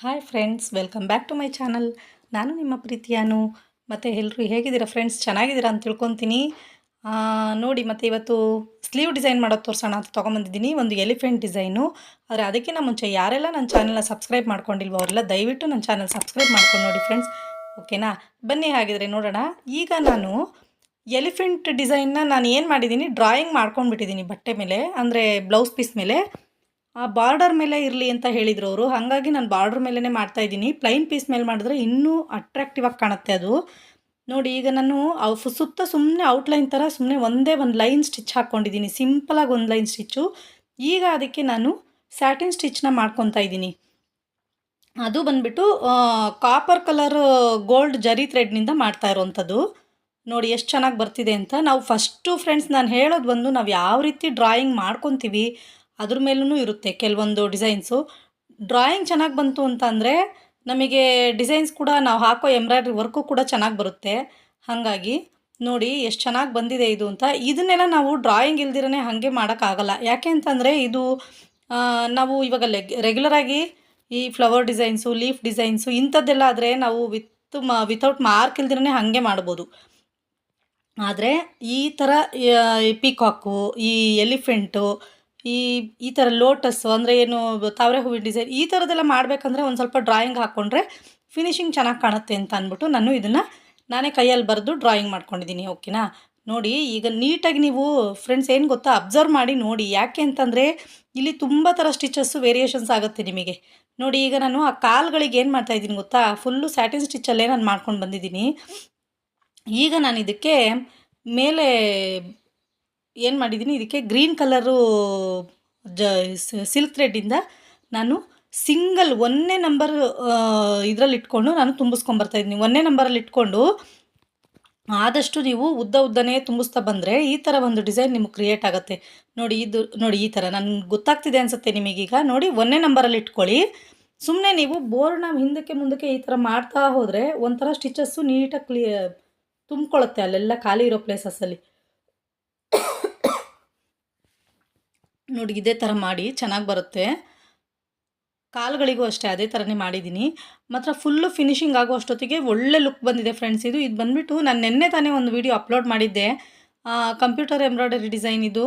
Hi friends welcome back to my channel ನಾನು ನಿಮ್ಮ ಪ್ರೀತಿಯಾನು ಮತ್ತು ಎಲ್ಲರೂ ಹೇಗಿದ್ದೀರಾ ಫ್ರೆಂಡ್ಸ್ ಚೆನ್ನಾಗಿದ್ದೀರಾ ಅಂತ ತಿಳ್ಕೊತೀನಿ. ನೋಡಿ, ಮತ್ತು ಇವತ್ತು ಸ್ಲೀವ್ ಡಿಸೈನ್ ಮಾಡೋದು ತೋರಿಸೋಣ ಅಂತ ತೊಗೊಂಬಂದಿದ್ದೀನಿ. ಒಂದು ಎಲಿಫೆಂಟ್ ಡಿಸೈನು ಆದರೆ ಅದಕ್ಕಿಂತ ಮುಂಚೆ ಯಾರೆಲ್ಲ ನನ್ನ ಚಾನಲ್ನ ಸಬ್ಸ್ಕ್ರೈಬ್ ಮಾಡ್ಕೊಂಡಿಲ್ವೋ ಅವರೆಲ್ಲ ದಯವಿಟ್ಟು ನನ್ನ ಚಾನಲ್ ಸಬ್ಸ್ಕ್ರೈಬ್ ಮಾಡ್ಕೊಂಡು ನೋಡಿ ಫ್ರೆಂಡ್ಸ್ ಓಕೆನಾ ಬನ್ನಿ ಹಾಗಿದ್ರೆ ನೋಡೋಣ. ಈಗ ನಾನು ಎಲಿಫೆಂಟ್ ಡಿಸೈನ್ನ ನಾನು ಏನು ಮಾಡಿದ್ದೀನಿ? ಡ್ರಾಯಿಂಗ್ ಮಾಡ್ಕೊಂಡ್ಬಿಟ್ಟಿದ್ದೀನಿ ಬಟ್ಟೆ ಮೇಲೆ, ಅಂದರೆ ಬ್ಲೌಸ್ ಪೀಸ್ ಮೇಲೆ. ಬಾರ್ಡರ್ ಮೇಲೆ ಇರಲಿ ಅಂತ ಹೇಳಿದರು ಅವರು. ಹಾಗಾಗಿ ನಾನು ಬಾರ್ಡರ್ ಮೇಲೇ ಮಾಡ್ತಾ ಇದ್ದೀನಿ. ಪ್ಲೈನ್ ಪೀಸ್ ಮೇಲೆ ಮಾಡಿದ್ರೆ ಇನ್ನೂ ಅಟ್ರಾಕ್ಟಿವ್ ಆಗಿ ಕಾಣುತ್ತೆ ಅದು. ನೋಡಿ, ಈಗ ನಾನು ಸುತ್ತ ಸುಮ್ಮನೆ ಔಟ್ಲೈನ್ ಥರ ಸುಮ್ಮನೆ ಒಂದೇ ಒಂದು ಲೈನ್ ಸ್ಟಿಚ್ ಹಾಕ್ಕೊಂಡಿದ್ದೀನಿ ಸಿಂಪಲಾಗಿ ಒಂದು ಲೈನ್ ಸ್ಟಿಚ್ಚು ಈಗ ಅದಕ್ಕೆ ನಾನು ಸ್ಯಾಟಿನ್ ಸ್ಟಿಚ್ನ ಮಾಡ್ಕೊತಾ ಇದ್ದೀನಿ. ಅದು ಬಂದ್ಬಿಟ್ಟು ಕಾಪರ್ ಕಲರ್ ಗೋಲ್ಡ್ ಜರಿ ಥ್ರೆಡ್ನಿಂದ ಮಾಡ್ತಾ ಇರೋವಂಥದ್ದು ನೋಡಿ, ಎಷ್ಟು ಚೆನ್ನಾಗಿ ಬರ್ತಿದೆ ಅಂತ. ನಾವು ಫಸ್ಟು ಫ್ರೆಂಡ್ಸ್ ನಾನು ಹೇಳೋದು ಬಂದು ನಾವು ಯಾವ ರೀತಿ ಡ್ರಾಯಿಂಗ್ ಮಾಡ್ಕೊತೀವಿ ಅದ್ರ ಮೇಲೂ ಇರುತ್ತೆ ಕೆಲವೊಂದು ಡಿಸೈನ್ಸು ಡ್ರಾಯಿಂಗ್ ಚೆನ್ನಾಗಿ ಬಂತು ಅಂತ ಅಂದರೆ ನಮಗೆ ಡಿಸೈನ್ಸ್ ಕೂಡ ನಾವು ಹಾಕೋ ಎಂಬ್ರಾಯ್ಡ್ರಿ ವರ್ಕು ಕೂಡ ಚೆನ್ನಾಗಿ ಬರುತ್ತೆ. ಹಾಗಾಗಿ ನೋಡಿ ಎಷ್ಟು ಚೆನ್ನಾಗಿ ಬಂದಿದೆ ಇದು ಅಂತ. ಇದನ್ನೆಲ್ಲ ನಾವು ಡ್ರಾಯಿಂಗ್ ಇಲ್ದಿರೇ ಹಾಗೆ ಮಾಡೋಕ್ಕಾಗಲ್ಲ. ಯಾಕೆ ಅಂತಂದರೆ ಇದು ನಾವು ಇವಾಗ ಲೆಗ್ ರೆಗ್ಯುಲರಾಗಿ ಈ ಫ್ಲವರ್ ಡಿಸೈನ್ಸು ಲೀಫ್ ಡಿಸೈನ್ಸು ಇಂಥದ್ದೆಲ್ಲ ಆದರೆ ನಾವು ವಿತ್ ಮ ವಿತೌಟ್ ಮಾರ್ಕ್ ಇಲ್ದಿರೇ ಹಾಗೆ ಮಾಡ್ಬೋದು. ಆದರೆ ಈ ಥರ ಪಿಕಾಕು ಈ ಎಲಿಫೆಂಟು ಈ ಈ ಥರ ಲೋಟಸ್ಸು ಅಂದರೆ ಏನು, ತಾವರೆ ಹೂವಿನ ಡಿಸೈನ್ ಈ ಥರದ್ದೆಲ್ಲ ಮಾಡಬೇಕಂದ್ರೆ ಒಂದು ಸ್ವಲ್ಪ ಡ್ರಾಯಿಂಗ್ ಹಾಕ್ಕೊಂಡ್ರೆ ಫಿನಿಶಿಂಗ್ ಚೆನ್ನಾಗಿ ಕಾಣುತ್ತೆ ಅಂತ ಅಂದ್ಬಿಟ್ಟು ನಾನು ಇದನ್ನು ನಾನೇ ಕೈಯಲ್ಲಿ ಬರೆದು ಡ್ರಾಯಿಂಗ್ ಮಾಡ್ಕೊಂಡಿದ್ದೀನಿ ಓಕೆನಾ ನೋಡಿ, ಈಗ ನೀಟಾಗಿ ನೀವು ಫ್ರೆಂಡ್ಸ್ ಏನು ಗೊತ್ತಾ ಅಬ್ಸರ್ವ್ ಮಾಡಿ ನೋಡಿ, ಯಾಕೆ ಅಂತಂದರೆ ಇಲ್ಲಿ ತುಂಬ ಥರ ಸ್ಟಿಚಸ್ಸು ವೇರಿಯೇಷನ್ಸ್ ಆಗುತ್ತೆ ನಿಮಗೆ. ನೋಡಿ, ಈಗ ನಾನು ಆ ಕಾಲ್ಗಳಿಗೆ ಏನು ಮಾಡ್ತಾ ಇದ್ದೀನಿ ಗೊತ್ತಾ ಫುಲ್ಲು ಸ್ಯಾಟಿನ್ ಸ್ಟಿಚ್ಚಲ್ಲೇ ನಾನು ಮಾಡ್ಕೊಂಡು ಬಂದಿದ್ದೀನಿ. ಈಗ ನಾನು ಇದಕ್ಕೆ ಮೇಲೆ ಏನು ಮಾಡಿದ್ದೀನಿ ಇದಕ್ಕೆ ಗ್ರೀನ್ ಕಲರು, ಜ ಸಿಲ್ಕ್ ಥ್ರೆಡ್ಡಿಂದ ನಾನು ಸಿಂಗಲ್ ಒಂದೇ ನಂಬರ್ ಇದರಲ್ಲಿ ಇಟ್ಕೊಂಡು ನಾನು ತುಂಬಿಸ್ಕೊಂಬರ್ತಾ ಇದ್ದೀನಿ. ಒಂದೇ ನಂಬರಲ್ಲಿ ಇಟ್ಕೊಂಡು ಆದಷ್ಟು ನೀವು ಉದ್ದ ಉದ್ದನೇ ತುಂಬಿಸ್ತಾ ಬಂದರೆ ಈ ಥರ ಒಂದು ಡಿಸೈನ್ ನಿಮಗೆ ಕ್ರಿಯೇಟ್ ಆಗುತ್ತೆ. ನೋಡಿ ಇದು, ನೋಡಿ ಈ ಥರ ನನಗೆ ಗೊತ್ತಾಗ್ತಿದೆ ಅನಿಸುತ್ತೆ ನಿಮಗೀಗ. ನೋಡಿ ಒಂದೇ ನಂಬರಲ್ಲಿ ಇಟ್ಕೊಳ್ಳಿ. ಸುಮ್ಮನೆ ನೀವು ಬೋರ್ನ ಹಿಂದಕ್ಕೆ ಮುಂದಕ್ಕೆ ಈ ಥರ ಮಾಡ್ತಾ ಹೋದರೆ ಒಂಥರ ಸ್ಟಿಚಸ್ಸು ನೀಟಾಗಿ ಕ್ಲಿಯ ತುಂಬ್ಕೊಳ್ಳುತ್ತೆ ಅಲ್ಲೆಲ್ಲ ಖಾಲಿ ಇರೋ ಪ್ಲೇಸಸ್ಸಲ್ಲಿ ನೋಡಿ ಇದೇ ಥರ ಮಾಡಿ, ಚೆನ್ನಾಗಿ ಬರುತ್ತೆ. ಕಾಲುಗಳಿಗೂ ಅಷ್ಟೇ ಅದೇ ಥರನೇ ಮಾಡಿದ್ದೀನಿ. ಮಾತ್ರ ಫುಲ್ಲು ಫಿನಿಶಿಂಗ್ ಆಗೋ ಅಷ್ಟೊತ್ತಿಗೆ ಒಳ್ಳೆ ಲುಕ್ ಬಂದಿದೆ ಫ್ರೆಂಡ್ಸ್ ಇದು ಇದು ಬಂದುಬಿಟ್ಟು ನಾನು ನಿನ್ನೆ ತಾನೇ ಒಂದು ವಿಡಿಯೋ ಅಪ್ಲೋಡ್ ಮಾಡಿದ್ದೆ. ಕಂಪ್ಯೂಟರ್ ಎಂಬ್ರಾಯ್ಡರಿ ಡಿಸೈನ್ ಇದು.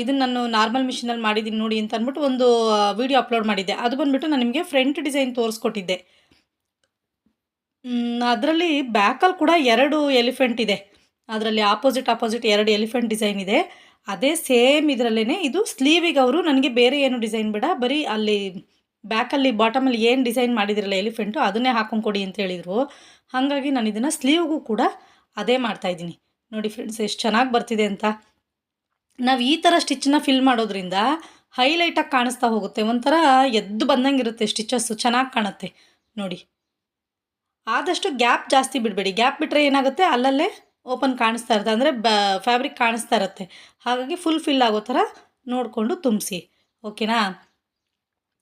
ಇದನ್ನು ನಾನು ನಾರ್ಮಲ್ ಮಿಷಿನಲ್ಲಿ ಮಾಡಿದ್ದೀನಿ ನೋಡಿ ಅಂತ ಅಂದ್ಬಿಟ್ಟು ಒಂದು ವೀಡಿಯೋ ಅಪ್ಲೋಡ್ ಮಾಡಿದ್ದೆ. ಅದು ಬಂದುಬಿಟ್ಟು ನಾನು ನಿಮಗೆ ಫ್ರಂಟ್ ಡಿಸೈನ್ ತೋರಿಸ್ಕೊಟ್ಟಿದ್ದೆ. ಅದರಲ್ಲಿ ಬ್ಯಾಕಲ್ಲಿ ಕೂಡ ಎರಡು ಎಲಿಫೆಂಟ್ ಇದೆ. ಅದರಲ್ಲಿ ಆಪೋಸಿಟ್ ಆಪೋಸಿಟ್ ಎರಡು ಎಲಿಫೆಂಟ್ ಡಿಸೈನ್ ಇದೆ. ಅದೇ ಸೇಮ್ ಇದರಲ್ಲೇ ಇದು ಸ್ಲೀವಿಗೆ ಅವರು ನನಗೆ ಬೇರೆ ಏನು ಡಿಸೈನ್ ಬೇಡ, ಬರೀ ಅಲ್ಲಿ ಬ್ಯಾಕಲ್ಲಿ ಬಾಟಮಲ್ಲಿ ಏನು ಡಿಸೈನ್ ಮಾಡಿದಿರಲ್ಲ ಎಲಿಫೆಂಟು ಅದನ್ನೇ ಹಾಕೊಂಡು ಕೊಡಿ ಅಂತ ಹೇಳಿದರು. ಹಾಗಾಗಿ ನಾನು ಇದನ್ನು ಸ್ಲೀವ್ಗೂ ಕೂಡ ಅದೇ ಮಾಡ್ತಾಯಿದ್ದೀನಿ ನೋಡಿ ಫ್ರೆಂಡ್ಸ್ ಎಷ್ಟು ಚೆನ್ನಾಗಿ ಬರ್ತಿದೆ ಅಂತ. ನಾವು ಈ ಥರ ಸ್ಟಿಚ್ಚನ್ನ ಫಿಲ್ ಮಾಡೋದ್ರಿಂದ ಹೈಲೈಟಾಗಿ ಕಾಣಿಸ್ತಾ ಹೋಗುತ್ತೆ, ಒಂಥರ ಎದ್ದು ಬಂದಂಗೆ ಇರುತ್ತೆ ಸ್ಟಿಚಸ್ಸು ಚೆನ್ನಾಗಿ ಕಾಣುತ್ತೆ. ನೋಡಿ. ಆದಷ್ಟು ಗ್ಯಾಪ್ ಜಾಸ್ತಿ ಬಿಡಬೇಡಿ. ಗ್ಯಾಪ್ ಬಿಟ್ಟರೆ ಏನಾಗುತ್ತೆ? ಅಲ್ಲಲ್ಲೇ ಓಪನ್ ಕಾಣಿಸ್ತಾ ಇರುತ್ತೆ. ಅಂದರೆ ಬ ಫ್ಯಾಬ್ರಿಕ್ ಕಾಣಿಸ್ತಾ ಇರುತ್ತೆ. ಹಾಗಾಗಿ ಫುಲ್ ಫಿಲ್ ಆಗೋ ಥರ ನೋಡಿಕೊಂಡು ತುಂಬಿಸಿ. ಓಕೆನಾ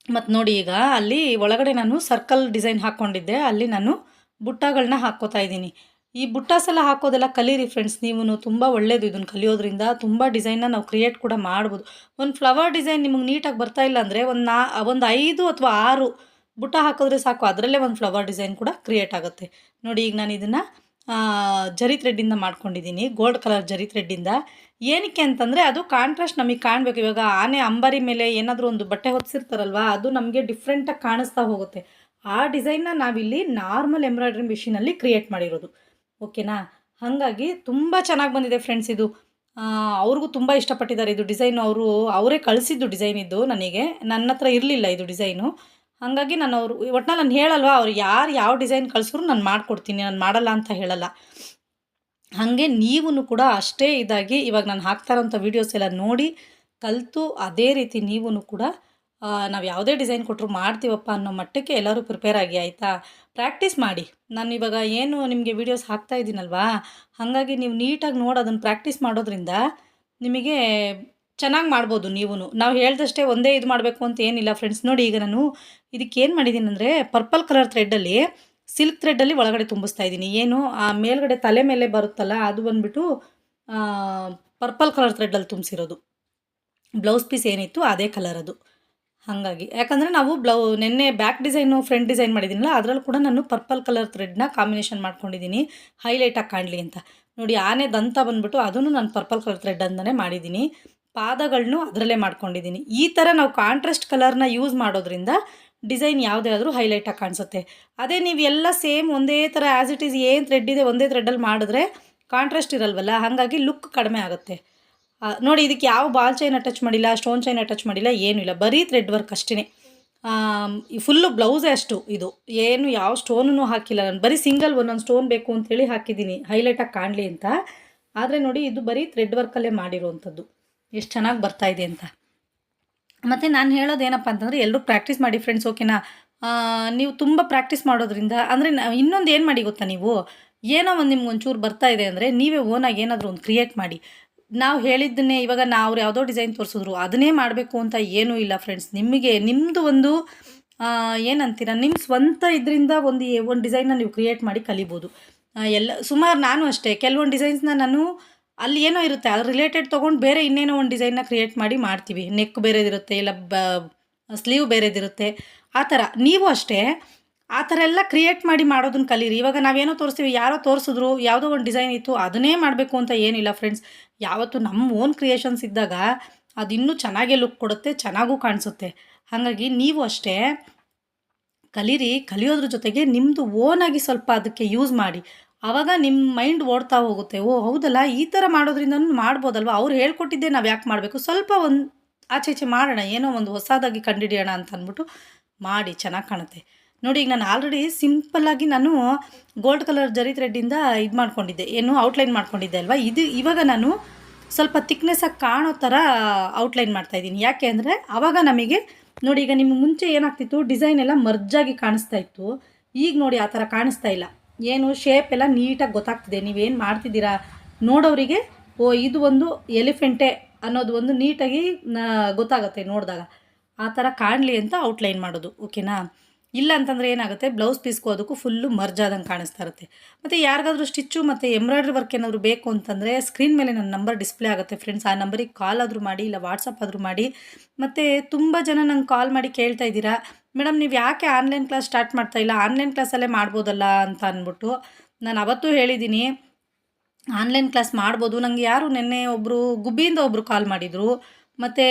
ಮತ್ತು ನೋಡಿ ಈಗ, ಅಲ್ಲಿ ಒಳಗಡೆ ನಾನು ಸರ್ಕಲ್ ಡಿಸೈನ್ ಹಾಕ್ಕೊಂಡಿದ್ದೆ. ಅಲ್ಲಿ ನಾನು ಬುಟ್ಟಗಳನ್ನ ಹಾಕ್ಕೋತಾ ಇದ್ದೀನಿ. ಈ ಬುಟ್ಟಾಸ್ ಎಲ್ಲ ಹಾಕೋದೆಲ್ಲ ಕಲೀರಿ ಫ್ರೆಂಡ್ಸ್ ನೀವು ತುಂಬ ಒಳ್ಳೆಯದು ಇದನ್ನು ಕಲಿಯೋದ್ರಿಂದ. ತುಂಬ ಡಿಸೈನ್ನ ನಾವು ಕ್ರಿಯೇಟ್ ಕೂಡ ಮಾಡ್ಬೋದು. ಒಂದು ಫ್ಲವರ್ ಡಿಸೈನ್ ನಿಮಗೆ ನೀಟಾಗಿ ಬರ್ತಾ ಇಲ್ಲ ಅಂದರೆ ಒಂದು ನಾ, ಒಂದು ಐದು ಅಥವಾ ಆರು ಬುಟ್ಟ ಹಾಕಿದ್ರೆ ಸಾಕು. ಅದರಲ್ಲೇ ಒಂದು ಫ್ಲವರ್ ಡಿಸೈನ್ ಕೂಡ ಕ್ರಿಯೇಟ್ ಆಗುತ್ತೆ. ನೋಡಿ ಈಗ ನಾನು ಇದನ್ನು ಜರಿ ಥ್ರೆಡ್ಡಿಂದ ಮಾಡ್ಕೊಂಡಿದ್ದೀನಿ. ಗೋಲ್ಡ್ ಕಲರ್ ಜರಿ ಥ್ರೆಡ್ಡಿಂದ ಏನಕ್ಕೆ ಅಂತಂದರೆ ಅದು ಕಾಂಟ್ರಾಸ್ಟ್ ನಮಗೆ ಕಾಣಬೇಕು. ಇವಾಗ ಆನೆ ಅಂಬಾರಿ ಮೇಲೆ ಏನಾದರೂ ಒಂದು ಬಟ್ಟೆ ಹೊತ್ತಿರ್ತಾರಲ್ವ ಅದು ನಮಗೆ ಡಿಫ್ರೆಂಟಾಗಿ ಕಾಣಿಸ್ತಾ ಹೋಗುತ್ತೆ. ಆ ಡಿಸೈನ್ನ ನಾವಿಲ್ಲಿ ನಾರ್ಮಲ್ ಎಂಬ್ರಾಯ್ಡ್ರಿ ಮಿಷಿನಲ್ಲಿ ಕ್ರಿಯೇಟ್ ಮಾಡಿರೋದು. ಓಕೆನಾ? ಹಾಗಾಗಿ ತುಂಬ ಚೆನ್ನಾಗಿ ಬಂದಿದೆ ಫ್ರೆಂಡ್ಸ್ ಇದು. ಅವ್ರಿಗೂ ತುಂಬ ಇಷ್ಟಪಟ್ಟಿದ್ದಾರೆ. ಇದು ಡಿಸೈನು, ಅವರು, ಅವರೇ ಕಳಿಸಿದ್ದು ಡಿಸೈನ್ ಇದ್ದು ನನಗೆ. ನನ್ನ ಹತ್ರ ಇರಲಿಲ್ಲ ಇದು ಡಿಸೈನು. ಹಾಗಾಗಿ ನಾನು ಅವರು ಒಟ್ನಲ್ಲಿ ನಾನು ಹೇಳಲ್ವಾ, ಅವ್ರು ಯಾರು ಯಾವ ಡಿಸೈನ್ ಕಳಿಸಿದ್ರು ನಾನು ಮಾಡಿಕೊಡ್ತೀನಿ, ನಾನು ಮಾಡಲ್ಲ ಅಂತ ಹೇಳಲ್ಲ. ಹಾಗೆ ನೀವು ಕೂಡ ಅಷ್ಟೇ ಇದಾಗಿ ಇವಾಗ ನಾನು ಹಾಕ್ತಾ ಇರೋಂಥ ವೀಡಿಯೋಸ್ ಎಲ್ಲ ನೋಡಿ ಕಲಿತು ಅದೇ ರೀತಿ ನೀವು ಕೂಡ ನಾವು ಯಾವುದೇ ಡಿಸೈನ್ ಕೊಟ್ಟರು ಮಾಡ್ತೀವಪ್ಪ ಅನ್ನೋ ಮಟ್ಟಕ್ಕೆ ಎಲ್ಲರೂ ಪ್ರಿಪೇರ್ ಆಗಿ ಆಯಿತಾ? ಪ್ರಾಕ್ಟೀಸ್ ಮಾಡಿ. ನಾನು ಇವಾಗ ಏನು ನಿಮಗೆ ವೀಡಿಯೋಸ್ ಹಾಕ್ತಾ ಇದ್ದೀನಲ್ವಾ ಹಾಗಾಗಿ ನೀವು ನೀಟಾಗಿ ನೋಡಿ ಅದನ್ನು ಪ್ರಾಕ್ಟೀಸ್ ಮಾಡೋದ್ರಿಂದ ನಿಮಗೆ ಚೆನ್ನಾಗಿ ಮಾಡ್ಬೋದು ನೀವು ನಾವು ಹೇಳ್ದಷ್ಟೇ ಒಂದೇ ಇದು ಮಾಡಬೇಕು ಅಂತ ಏನಿಲ್ಲ ಫ್ರೆಂಡ್ಸ್ ನೋಡಿ ಈಗ ನಾನು ಇದಕ್ಕೆ ಏನು ಮಾಡಿದ್ದೀನಿ ಅಂದರೆ ಪರ್ಪಲ್ ಕಲರ್ ಥ್ರೆಡ್ಡಲ್ಲಿ ಸಿಲ್ಕ್ ಥ್ರೆಡ್ಡಲ್ಲಿ ಒಳಗಡೆ ತುಂಬಿಸ್ತಾ ಇದ್ದೀನಿ ಏನು, ಆ ಮೇಲ್ಗಡೆ ತಲೆ ಮೇಲೆ ಬರುತ್ತಲ್ಲ, ಅದು ಬಂದುಬಿಟ್ಟು ಪರ್ಪಲ್ ಕಲರ್ ಥ್ರೆಡ್ಡಲ್ಲಿ ತುಂಬಿಸಿರೋದು. ಬ್ಲೌಸ್ ಪೀಸ್ ಏನಿತ್ತು ಅದೇ ಕಲರ್ ಅದು. ಹಾಗಾಗಿ. ಯಾಕಂದರೆ ನಾವು ಬ್ಲೌ, ನೆನ್ನೆ ಬ್ಯಾಕ್ ಡಿಸೈನು ಫ್ರಂಟ್ ಡಿಸೈನ್ ಮಾಡಿದ್ದೀನಲ್ಲ ಅದರಲ್ಲೂ ಕೂಡ ನಾನು ಪರ್ಪಲ್ ಕಲರ್ ಥ್ರೆಡ್ನ ಕಾಂಬಿನೇಷನ್ ಮಾಡ್ಕೊಂಡಿದ್ದೀನಿ ಹೈಲೈಟಾಗಿ ಕಾಣಲಿ ಅಂತ. ನೋಡಿ, ಆನೆ ದಂತ ಬಂದ್ಬಿಟ್ಟು ಅದನ್ನು ನಾನು ಪರ್ಪಲ್ ಕಲರ್ ಥ್ರೆಡ್ ಅಂತಲೇ ಮಾಡಿದ್ದೀನಿ ಪಾದಗಳನ್ನೂ ಅದರಲ್ಲೇ ಮಾಡ್ಕೊಂಡಿದ್ದೀನಿ. ಈ ಥರ ನಾವು ಕಾಂಟ್ರಾಸ್ಟ್ ಕಲರ್ನ ಯೂಸ್ ಮಾಡೋದ್ರಿಂದ ಡಿಸೈನ್ ಯಾವುದೇ ಆದರೂ ಹೈಲೈಟಾಗಿ ಕಾಣಿಸುತ್ತೆ. ಅದೇ ನೀವು ಎಲ್ಲ ಸೇಮ್ ಒಂದೇ ಥರ ಆ್ಯಸ್ ಇಟ್ ಈಸ್ ಏನು ಥ್ರೆಡ್ ಇದೆ ಒಂದೇ ಥ್ರೆಡ್ಡಲ್ಲಿ ಮಾಡಿದ್ರೆ ಕಾಂಟ್ರಾಸ್ಟ್ ಇರಲ್ವಲ್ಲ? ಹಾಗಾಗಿ ಲುಕ್ ಕಡಿಮೆ ಆಗುತ್ತೆ. ನೋಡಿ ಇದಕ್ಕೆ ಯಾವ ಬಾಲ್ ಚೈನ್ ಅಟ್ಯಾಚ್ ಮಾಡಿಲ್ಲ ಸ್ಟೋನ್ ಚೈನ್ ಅಟ್ಯಾಚ್ ಮಾಡಿಲ್ಲ ಏನೂ ಇಲ್ಲ. ಬರೀ ಥ್ರೆಡ್ ವರ್ಕ್ ಅಷ್ಟೇ ಫುಲ್ಲು ಬ್ಲೌಸೇ ಅಷ್ಟು ಇದು. ಏನು ಯಾವ ಸ್ಟೋನೂ ಹಾಕಿಲ್ಲ. ನಾನು ಬರೀ ಸಿಂಗಲ್ ಒಂದೊಂದು ಸ್ಟೋನ್ ಬೇಕು ಅಂತೇಳಿ ಹಾಕಿದ್ದೀನಿ. ಹೈಲೈಟಾಗಿ ಕಾಣಲಿ ಅಂತ. ಆದರೆ ನೋಡಿ ಇದು ಬರೀ ಥ್ರೆಡ್ ವರ್ಕಲ್ಲೇ ಮಾಡಿರುವಂಥದ್ದು. ಎಷ್ಟು ಚೆನ್ನಾಗಿ ಬರ್ತಾ ಇದೆ ಅಂತ. ಮತ್ತು ನಾನು ಹೇಳೋದು ಏನಪ್ಪ ಅಂತಂದರೆ ಎಲ್ಲರೂ ಪ್ರಾಕ್ಟೀಸ್ ಮಾಡಿ ಫ್ರೆಂಡ್ಸ್ ಓಕೆನಾ ನೀವು ತುಂಬ ಪ್ರಾಕ್ಟೀಸ್ ಮಾಡೋದ್ರಿಂದ, ಅಂದರೆ ಇನ್ನೊಂದು ಏನು ಮಾಡಿ ಗೊತ್ತಾ ನೀವು? ಏನೋ ಒಂದು ನಿಮ್ಗೆ ಒಂಚೂರು ಬರ್ತಾ ಇದೆ ಅಂದರೆ ನೀವೇ ಓನಾಗಿ ಏನಾದರೂ ಒಂದು ಕ್ರಿಯೇಟ್ ಮಾಡಿ. ನಾವು ಹೇಳಿದ್ದನ್ನೇ ಇವಾಗ ನಾವು ಯಾವುದೋ ಡಿಸೈನ್ ತೋರಿಸಿದ್ರು, ಅದನ್ನೇ ಮಾಡಬೇಕು ಅಂತ ಏನೂ ಇಲ್ಲ ಫ್ರೆಂಡ್ಸ್ ನಿಮಗೆ ನಿಮ್ಮದು ಒಂದು ಏನಂತೀರ ನಿಮ್ಮ ಸ್ವಂತ ಇದರಿಂದ ಒಂದು ಒಂದು ಡಿಸೈನ್ನ ನೀವು ಕ್ರಿಯೇಟ್ ಮಾಡಿ ಕಲಿಬೋದು. ಎಲ್ಲ, ಸುಮಾರು ನಾನು ಅಷ್ಟೇ, ಕೆಲವೊಂದು ಡಿಸೈನ್ಸ್ನ ನಾನು ಅಲ್ಲಿ ಏನೋ ಇರುತ್ತೆ ಅದ್ರ ರಿಲೇಟೆಡ್ ತೊಗೊಂಡು ಬೇರೆ ಇನ್ನೇನೋ ಒಂದು ಡಿಸೈನ್ನ ಕ್ರಿಯೇಟ್ ಮಾಡಿ ಮಾಡ್ತೀವಿ. ನೆಕ್ ಬೇರೆದಿರುತ್ತೆ, ಇಲ್ಲ ಬ ಸ್ಲೀವ್ ಬೇರೆದಿರುತ್ತೆ, ಆ ಥರ. ನೀವು ಅಷ್ಟೇ ಆ ಥರ ಎಲ್ಲ ಕ್ರಿಯೇಟ್ ಮಾಡಿ ಮಾಡೋದನ್ನ ಕಲೀರಿ. ಇವಾಗ ನಾವೇನೋ ತೋರಿಸ್ತೀವಿ, ಯಾರೋ ತೋರಿಸಿದ್ರು, ಯಾವುದೋ ಒಂದು ಡಿಸೈನ್ ಇತ್ತು, ಅದನ್ನೇ ಮಾಡಬೇಕು ಅಂತ ಏನಿಲ್ಲ ಫ್ರೆಂಡ್ಸ್ ಯಾವತ್ತು ನಮ್ಮ ಓನ್ ಕ್ರಿಯೇಷನ್ಸ್ ಇದ್ದಾಗ ಅದು ಇನ್ನೂ ಚೆನ್ನಾಗೇ ಲುಕ್ ಕೊಡುತ್ತೆ, ಚೆನ್ನಾಗೂ ಕಾಣಿಸುತ್ತೆ. ಹಾಗಾಗಿ ನೀವು ಅಷ್ಟೇ ಕಲೀರಿ. ಕಲಿಯೋದ್ರ ಜೊತೆಗೆ ನಿಮ್ಮದು ಓನಾಗಿ ಸ್ವಲ್ಪ ಅದಕ್ಕೆ ಯೂಸ್ ಮಾಡಿ. ಆವಾಗ ನಿಮ್ಮ ಮೈಂಡ್ ಓಡ್ತಾ ಹೋಗುತ್ತೆ. ಓ, ಹೌದಲ್ಲ, ಈ ಥರ ಮಾಡೋದ್ರಿಂದ ಮಾಡ್ಬೋದಲ್ವ? ಅವ್ರು ಹೇಳ್ಕೊಟ್ಟಿದ್ದೆ ನಾವು ಯಾಕೆ ಮಾಡಬೇಕು? ಸ್ವಲ್ಪ ಒಂದು ಆಚೆ ಈಚೆ ಮಾಡೋಣ, ಏನೋ ಒಂದು ಹೊಸದಾಗಿ ಕಂಡುಹಿಡಿಯೋಣ ಅಂತ ಅಂದ್ಬಿಟ್ಟು ಮಾಡಿ, ಚೆನ್ನಾಗಿ ಕಾಣುತ್ತೆ. ನೋಡಿ, ಈಗ ನಾನು ಆಲ್ರೆಡಿ ಸಿಂಪಲ್ಲಾಗಿ ನಾನು ಗೋಲ್ಡ್ ಕಲರ್ ಜರಿ ಥ್ರೆಡ್ಡಿಂದ ಇದು ಮಾಡ್ಕೊಂಡಿದ್ದೆ. ಏನು ಔಟ್ಲೈನ್ ಮಾಡ್ಕೊಂಡಿದ್ದೆ ಅಲ್ವಾ? ಇದು ಇವಾಗ ನಾನು ಸ್ವಲ್ಪ ತಿಕ್ನೆಸ್ಸಾಗಿ ಕಾಣೋ ಥರ ಔಟ್ಲೈನ್ ಮಾಡ್ತಾಯಿದ್ದೀನಿ ಯಾಕೆ ಅಂದರೆ ಆವಾಗ ನಮಗೆ, ನೋಡಿ, ಈಗ ನಿಮ್ಮ ಮುಂಚೆ ಏನಾಗ್ತಿತ್ತು? ಡಿಸೈನ್ ಎಲ್ಲ ಮರ್ಜಾಗಿ ಕಾಣಿಸ್ತಾ ಇತ್ತು. ಈಗ ನೋಡಿ, ಆ ಥರ ಕಾಣಿಸ್ತಾ ಇಲ್ಲ. ಏನು ಶೇಪ್ ಎಲ್ಲ ನೀಟಾಗಿ ಗೊತ್ತಾಗ್ತಿದೆ. ನೀವೇನು ಮಾಡ್ತಿದ್ದೀರಾ? ನೋಡೋರಿಗೆ ಓ, ಇದು ಒಂದು ಎಲಿಫೆಂಟೆ ಅನ್ನೋದು ಒಂದು ನೀಟಾಗಿ ಗೊತ್ತಾಗುತ್ತೆ ನೋಡಿದಾಗ. ಆ ಥರ ಕಾಣಲಿ ಅಂತ ಔಟ್ಲೈನ್ ಮಾಡೋದು. ಓಕೆನಾ ಇಲ್ಲ ಅಂತಂದರೆ ಏನಾಗುತ್ತೆ? ಬ್ಲೌಸ್ ಪೀಸ್ಗೂ ಅದಕ್ಕೂ ಫುಲ್ಲು ಮರ್ಜ್ ಆದಂಗೆ ಕಾಣಿಸ್ತಾ ಇರುತ್ತೆ. ಮತ್ತು ಯಾರಿಗಾದ್ರೂ ಸ್ಟಿಚ್ಚು ಮತ್ತು ಎಂಬ್ರಾಯ್ಡ್ರಿ ವರ್ಕ್ ಏನಾದರೂ ಬೇಕು ಅಂತಂದರೆ ಸ್ಕ್ರೀನ್ ಮೇಲೆ ನನ್ನ ನಂಬರ್ ಡಿಸ್ಪ್ಲೇ ಆಗುತ್ತೆ ಫ್ರೆಂಡ್ಸ್ ಆ ನಂಬರಿಗೆ ಕಾಲ್ ಆದರೂ ಮಾಡಿ, ಇಲ್ಲ ವಾಟ್ಸಪ್ ಆದರೂ ಮಾಡಿ. ಮತ್ತು ತುಂಬ ಜನ ನಂಗೆ ಕಾಲ್ ಮಾಡಿ ಕೇಳ್ತಾ ಇದ್ದೀರಾ, ಮೇಡಮ್, ನೀವು ಯಾಕೆ ಆನ್ಲೈನ್ ಕ್ಲಾಸ್ ಸ್ಟಾರ್ಟ್ ಮಾಡ್ತಾ ಇಲ್ಲ? ಆನ್ಲೈನ್ ಕ್ಲಾಸಲ್ಲೇ ಮಾಡ್ಬೋದಲ್ಲ ಅಂತ ಅಂದ್ಬಿಟ್ಟು ನಾನು ಅವತ್ತು ಹೇಳಿದ್ದೀನಿ ಆನ್ಲೈನ್ ಕ್ಲಾಸ್ ಮಾಡ್ಬೋದು. ನನಗೆ ಯಾರು ನಿನ್ನೆ ಒಬ್ಬರು ಗುಬ್ಬಿಯಿಂದ ಒಬ್ಬರು ಕಾಲ್ ಮಾಡಿದರು. ಮತ್ತು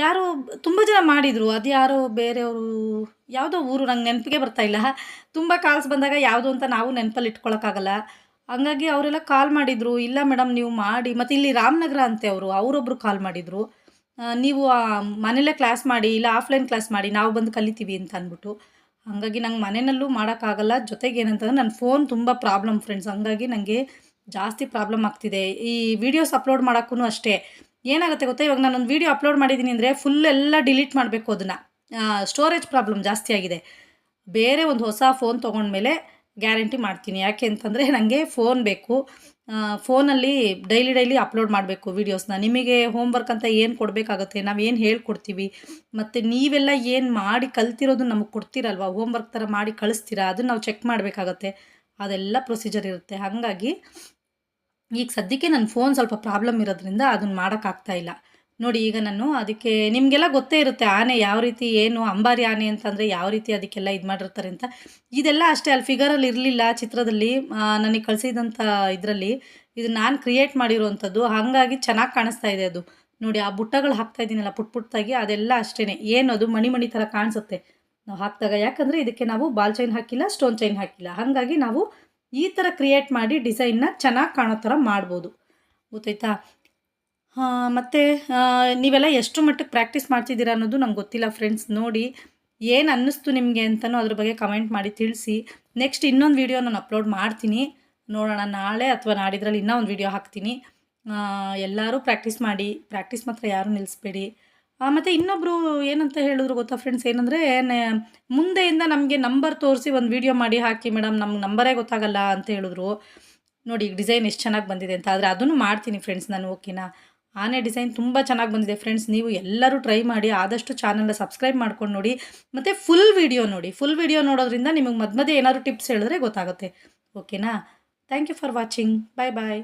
ಯಾರೋ ತುಂಬ ಜನ ಮಾಡಿದರು. ಅದು ಯಾರೋ ಬೇರೆಯವರು ಯಾವುದೋ ಊರು ನಂಗೆ ನೆನಪಿಗೆ ಬರ್ತಾ ಇಲ್ಲ. ತುಂಬ ಕಾಲ್ಸ್ ಬಂದಾಗ ಯಾವುದು ಅಂತ ನಾವು ನೆನಪಲ್ಲಿ ಇಟ್ಕೊಳಕ್ಕಾಗಲ್ಲ. ಹಂಗಾಗಿ ಅವರೆಲ್ಲ ಕಾಲ್ ಮಾಡಿದರು. ಇಲ್ಲ ಮೇಡಮ್ ನೀವು ಮಾಡಿ. ಮತ್ತು ಇಲ್ಲಿ ರಾಮನಗರ ಅಂತೆ ಅವರು. ಅವರೊಬ್ಬರು ಕಾಲ್ ಮಾಡಿದರು. ನೀವು ಮನೇಲೇ ಕ್ಲಾಸ್ ಮಾಡಿ, ಇಲ್ಲ ಆಫ್ಲೈನ್ ಕ್ಲಾಸ್ ಮಾಡಿ, ನಾವು ಬಂದು ಕಲಿತೀವಿ ಅಂತ ಅಂದ್ಬಿಟ್ಟು. ಹಾಗಾಗಿ ನಂಗೆ ಮನೆಯಲ್ಲೂ ಮಾಡೋಕ್ಕಾಗಲ್ಲ. ಜೊತೆಗೆ ಏನಂತಂದ್ರೆ ನನ್ನ ಫೋನ್ ತುಂಬ ಪ್ರಾಬ್ಲಮ್ ಫ್ರೆಂಡ್ಸ್. ಹಂಗಾಗಿ ನನಗೆ ಜಾಸ್ತಿ ಪ್ರಾಬ್ಲಮ್ ಆಗ್ತಿದೆ. ಈ ವಿಡಿಯೋಸ್ ಅಪ್ಲೋಡ್ ಮಾಡೋಕ್ಕೂ ಅಷ್ಟೇ. ಏನಾಗುತ್ತೆ ಗೊತ್ತಾ? ಇವಾಗ ನಾನೊಂದು ವೀಡಿಯೋ ಅಪ್ಲೋಡ್ ಮಾಡಿದ್ದೀನಿ ಅಂದರೆ ಫುಲ್ ಎಲ್ಲ ಡಿಲೀಟ್ ಮಾಡಬೇಕು ಅದನ್ನು. ಸ್ಟೋರೇಜ್ ಪ್ರಾಬ್ಲಮ್ ಜಾಸ್ತಿ ಆಗಿದೆ. ಬೇರೆ ಒಂದು ಹೊಸ ಫೋನ್ ತೊಗೊಂಡ್ಮೇಲೆ ಗ್ಯಾರಂಟಿ ಮಾಡ್ತೀನಿ. ಯಾಕೆ ಅಂತಂದರೆ ನನಗೆ ಫೋನ್ ಬೇಕು. ಫೋನಲ್ಲಿ ಡೈಲಿ ಡೈಲಿ ಅಪ್ಲೋಡ್ ಮಾಡಬೇಕು ವೀಡಿಯೋಸ್ನ ನಿಮಗೆ ಹೋಮ್ವರ್ಕ್ ಅಂತ ಏನು ಕೊಡಬೇಕಾಗುತ್ತೆ? ನಾವು ಏನು ಹೇಳ್ಕೊಡ್ತೀವಿ? ಮತ್ತು ನೀವೆಲ್ಲ ಏನು ಮಾಡಿ ಕಲ್ತಿರೋದು ನಮಗೆ ಕೊಡ್ತೀರಲ್ವ? ಹೋಮ್ವರ್ಕ್ ಥರ ಮಾಡಿ ಕಳಿಸ್ತೀರಾ? ಅದನ್ನು ನಾವು ಚೆಕ್ ಮಾಡಬೇಕಾಗತ್ತೆ. ಅದೆಲ್ಲ ಪ್ರೊಸೀಜರ್ ಇರುತ್ತೆ. ಹಾಗಾಗಿ ಈಗ ಸದ್ಯಕ್ಕೆ ನನ್ನ ಫೋನ್ ಸ್ವಲ್ಪ ಪ್ರಾಬ್ಲಮ್ ಇರೋದ್ರಿಂದ ಅದನ್ನ ಮಾಡೋಕ್ಕಾಗ್ತಾ ಇಲ್ಲ. ನೋಡಿ, ಈಗ ನಾನು ಅದಕ್ಕೆ ನಿಮಗೆಲ್ಲ ಗೊತ್ತೇ ಇರುತ್ತೆ, ಆನೆ ಯಾವ ರೀತಿ, ಏನು, ಅಂಬಾರಿ ಆನೆ ಅಂತಂದರೆ ಯಾವ ರೀತಿ ಅದಕ್ಕೆಲ್ಲ ಇದು ಮಾಡಿರ್ತಾರೆ ಅಂತ. ಇದೆಲ್ಲ ಅಷ್ಟೇ ಅಲ್ಲಿ ಫಿಗರಲ್ಲಿ ಇರಲಿಲ್ಲ ಚಿತ್ರದಲ್ಲಿ ನನಗೆ ಕಳಿಸಿದಂಥ ಇದರಲ್ಲಿ. ಇದು ನಾನು ಕ್ರಿಯೇಟ್ ಮಾಡಿರುವಂಥದ್ದು ಹಾಗಾಗಿ ಚೆನ್ನಾಗಿ ಕಾಣಿಸ್ತಾ ಇದೆ ಅದು. ನೋಡಿ, ಆ ಬುಟ್ಟಗಳು ಹಾಕ್ತಾ ಇದ್ದೀನಲ್ಲ, ಪುಟ್ ಪುಟ್ಟಾಗಿ, ಅದೆಲ್ಲ ಅಷ್ಟೇ ಏನು ಅದು ಮಣಿ ಮಣಿ ಥರ ಕಾಣಿಸುತ್ತೆ. ನಾವು ಹಾಕಿದಾಗ ಯಾಕಂದರೆ ಇದಕ್ಕೆ ನಾವು ಬಾಲ್ ಚೈನ್ ಹಾಕಿಲ್ಲ ಸ್ಟೋನ್ ಚೈನ್ ಹಾಕಿಲ್ಲ. ಹಾಗಾಗಿ ನಾವು ಈ ಥರ ಕ್ರಿಯೇಟ್ ಮಾಡಿ ಡಿಸೈನ್ನ ಚೆನ್ನಾಗಿ ಕಾಣೋ ಥರ ಮಾಡ್ಬೋದು. ಗೊತ್ತಾಯ್ತಾ? ಮತ್ತು ನೀವೆಲ್ಲ ಎಷ್ಟು ಮಟ್ಟಕ್ಕೆ ಪ್ರಾಕ್ಟೀಸ್ ಮಾಡ್ತಿದ್ದೀರ ಅನ್ನೋದು ನಂಗೆ ಗೊತ್ತಿಲ್ಲ ಫ್ರೆಂಡ್ಸ್ ನೋಡಿ. ಏನು ಅನ್ನಿಸ್ತು ನಿಮಗೆ ಅಂತಲೂ ಅದ್ರ ಬಗ್ಗೆ ಕಮೆಂಟ್ ಮಾಡಿ ತಿಳಿಸಿ. ನೆಕ್ಸ್ಟ್ ಇನ್ನೊಂದು ವೀಡಿಯೋ ನಾನು ಅಪ್ಲೋಡ್ ಮಾಡ್ತೀನಿ. ನೋಡೋಣ, ನಾಳೆ ಅಥವಾ ನಾಡಿದ್ರಲ್ಲಿ ಇನ್ನೂ ಒಂದು ವೀಡಿಯೋ ಹಾಕ್ತೀನಿ ಎಲ್ಲರೂ ಪ್ರಾಕ್ಟೀಸ್ ಮಾಡಿ. ಪ್ರಾಕ್ಟೀಸ್ ಮಾತ್ರ ಯಾರೂ ನಿಲ್ಲಿಸ್ಬೇಡಿ ಮತ್ತು ಇನ್ನೊಬ್ಬರು ಏನಂತ ಹೇಳಿದ್ರು ಗೊತ್ತಾ ಫ್ರೆಂಡ್ಸ್ ಏನಂದರೆ ಮುಂದೆಯಿಂದ ನಮಗೆ ನಂಬರ್ ತೋರಿಸಿ ಒಂದು ವಿಡಿಯೋ ಮಾಡಿ ಹಾಕಿ, ಮೇಡಮ್, ನಮ್ಗೆ ನಂಬರೇ ಗೊತ್ತಾಗಲ್ಲ ಅಂತ ಹೇಳಿದ್ರು. ನೋಡಿ, ಈಗ ಡಿಸೈನ್ ಎಷ್ಟು ಚೆನ್ನಾಗಿ ಬಂದಿದೆ ಅಂತ, ಆದರೆ ಅದನ್ನು ಮಾಡ್ತೀನಿ ಫ್ರೆಂಡ್ಸ್ ನಾನು ಓಕೆನಾ ಆನೆ ಡಿಸೈನ್ ತುಂಬ ಚೆನ್ನಾಗಿ ಬಂದಿದೆ ಫ್ರೆಂಡ್ಸ್ ನೀವು ಎಲ್ಲರೂ ಟ್ರೈ ಮಾಡಿ, ಆದಷ್ಟು ಚಾನಲ್ನ ಸಬ್ಸ್ಕ್ರೈಬ್ ಮಾಡ್ಕೊಂಡು ನೋಡಿ. ಮತ್ತು ಫುಲ್ ವಿಡಿಯೋ ನೋಡಿ ಫುಲ್ ವಿಡಿಯೋ ನೋಡೋದ್ರಿಂದ ನಿಮಗೆ ಏನಾದರೂ ಏನಾದ್ರು ಟಿಪ್ಸ್ ಹೇಳಿದ್ರೆ ಗೊತ್ತಾಗುತ್ತೆ. ಓಕೆನಾ thank you for watching bye bye